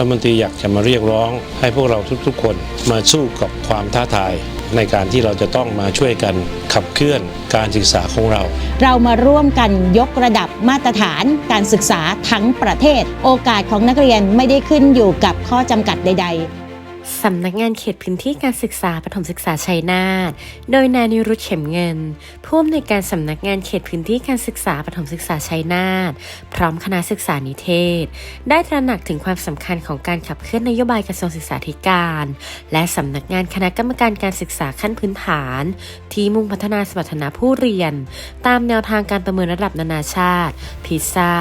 รัฐมนตรีอยากจะมาเรียกร้อง ให้พวกเราทุกๆ คนมาสู้กับความท้าทาย ในการที่เราจะต้องมาช่วยกันขับเคลื่อนการศึกษาของเรา เรามาร่วมกันยกระดับมาตรฐานการศึกษาทั้งประเทศ โอกาสของนักเรียนไม่ได้ขึ้นอยู่กับข้อจำกัดใด ๆ สำนักงานเขตพื้นที่การศึกษาปฐมศึกษาชัยนาท โดยนายนิรุตเข็มเงิน ผู้อำนวยการสำนักงานเขตพื้นที่การศึกษาปฐมศึกษาชัยนาท พร้อมคณะศึกษานิเทศ ได้ตระหนักถึงความสำคัญของการขับเคลื่อนนโยบายกระทรวงศึกษาธิการ และสำนักงานคณะกรรมการการศึกษาขั้นพื้นฐานที่มุ่งพัฒนาสมรรถนะผู้เรียน ตามแนวทางการประเมินระดับนานาชาติพิซซ่า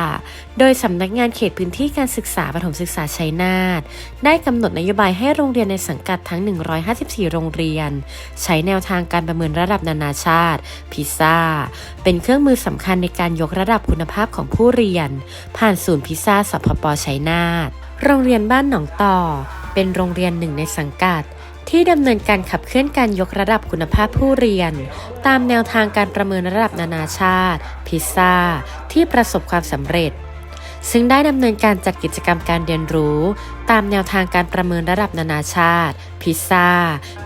โดยสำนักงานเขตพื้นที่การศึกษาปฐมศึกษาชัยนาทได้กำหนดนโยบายให้โรงเรียนในสังกัดทั้ง 154 โรงเรียน ใช้แนวทางการประเมินระดับนานาชาติพิซซ่าเป็นเครื่องมือสำคัญในการยกระดับคุณภาพของผู้เรียน ผ่านศูนย์พิซซ่าสพปชัยนาทโรงเรียนบ้านหนองต่อ เป็นโรงเรียนหนึ่งในสังกัด ที่ดำเนินการขับเคลื่อนการยกระดับคุณภาพผู้เรียน ตามแนวทางการประเมินระดับนานาชาติ พิซซ่า ที่ประสบความสำเร็จ ซึ่งได้ดำเนินการจัดกิจกรรมการเรียนรู้ ตามแนวทางการประเมินระดับนานาชาติ พิซซ่า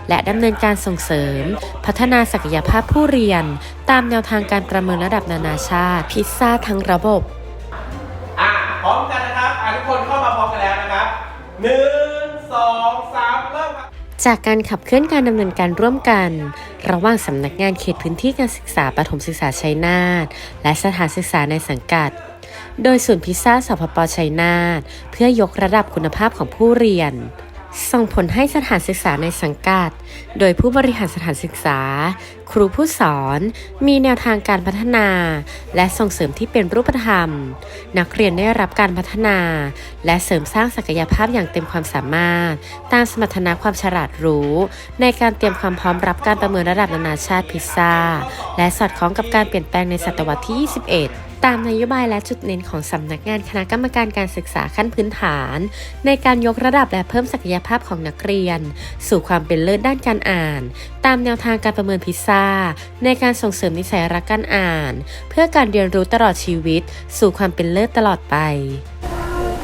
และดำเนินการส่งเสริม พัฒนาศักยภาพผู้เรียน ตามแนวทางการประเมินระดับนานาชาติ พิซซ่าทั้งระบบอะพร้อมกันนะครับอะทุกคนเข้ามาพร้อมกันแล้วนะครับหนึ่งสองสามเริ่มครับ จากการขับเคลื่อนการดำเนินการร่วมกัน ระหว่างสำนักงานเขตพื้นที่การศึกษาปฐมศึกษาชัยนาทและสถานศึกษาในสังกัด โดยศูนย์พิซซ่าสพปชัยนาทเพื่อยกระดับคุณภาพของผู้เรียน ส่งผลให้สถานศึกษาในสังกัด โดยผู้บริหารสถานศึกษา ครูผู้สอน มีแนวทางการพัฒนา และส่งเสริมที่เป็นรูปธรรม นักเรียนได้รับการพัฒนา และเสริมสร้างศักยภาพอย่างเต็มความสามารถ ตามสมรรถนะความฉลาดรู้ ในการเตรียมความพร้อมรับการประเมินระดับนานาชาติพิซซ่า และสอดคล้องกับการเปลี่ยนแปลงในศตวรรษที่ 21 ตามนโยบายและจุดเน้นของสำนักงานคณะกรรมการการศึกษาขั้นพื้นฐาน ในการยกระดับและเพิ่มศักยภาพของนักเรียน สู่ความเป็นเลิศด้านการอ่าน ตามแนวทางการประเมินพิซซ่า ในการส่งเสริมนิสัยรักการอ่าน เพื่อการเรียนรู้ตลอดชีวิต สู่ความเป็นเลิศตลอดไป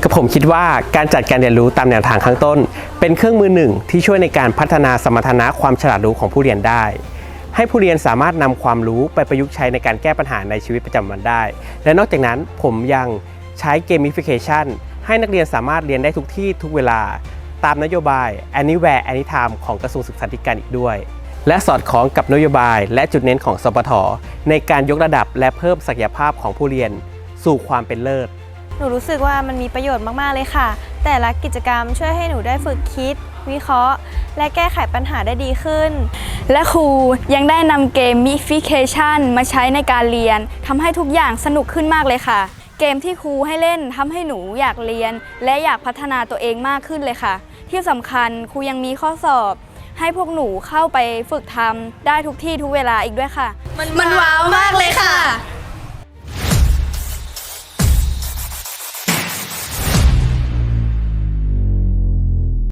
กับผมคิดว่าการจัดการเรียนรู้ตามแนวทางข้างต้น เป็นเครื่องมือหนึ่งที่ช่วยในการพัฒนาสมรรถนะความฉลาดรู้ของผู้เรียนได้ ให้ผู้เรียนสามารถนำความรู้ไปประยุกต์ใช้ในการแก้ปัญหาในชีวิตประจำวันได้ และนอกจากนั้นผมยังใช้เกมฟิเคชันให้นักเรียนสามารถเรียนได้ทุกที่ทุกเวลา ตามนโยบาย Anywhere Anytime ของกระทรวงศึกษาธิการอีกด้วย และสอดคล้องกับนโยบาย และจุดเน้นของสปทในการยกระดับและเพิ่มศักยภาพของผู้เรียน สู่ความเป็นเลิศ หนูรู้สึกว่ามันมีประโยชน์มาก ๆ เลยค่ะ แต่ละกิจกรรมช่วยให้หนูได้ฝึกคิด วิเคราะห์ และแก้ไขปัญหาได้ดีขึ้น และครูยังได้นำเกม Mification มาใช้ในการเรียนทำให้ทุกอย่างสนุกขึ้นมากเลยค่ะ เกมที่ครูให้เล่นทำให้หนูอยากเรียน และอยากพัฒนาตัวเองมากขึ้นเลยค่ะ ที่สำคัญครูยังมีข้อสอบ ให้พวกหนูเข้าไปฝึกทำได้ทุกที่ทุกเวลาอีกด้วยค่ะ มันว้าวมากเลยค่ะ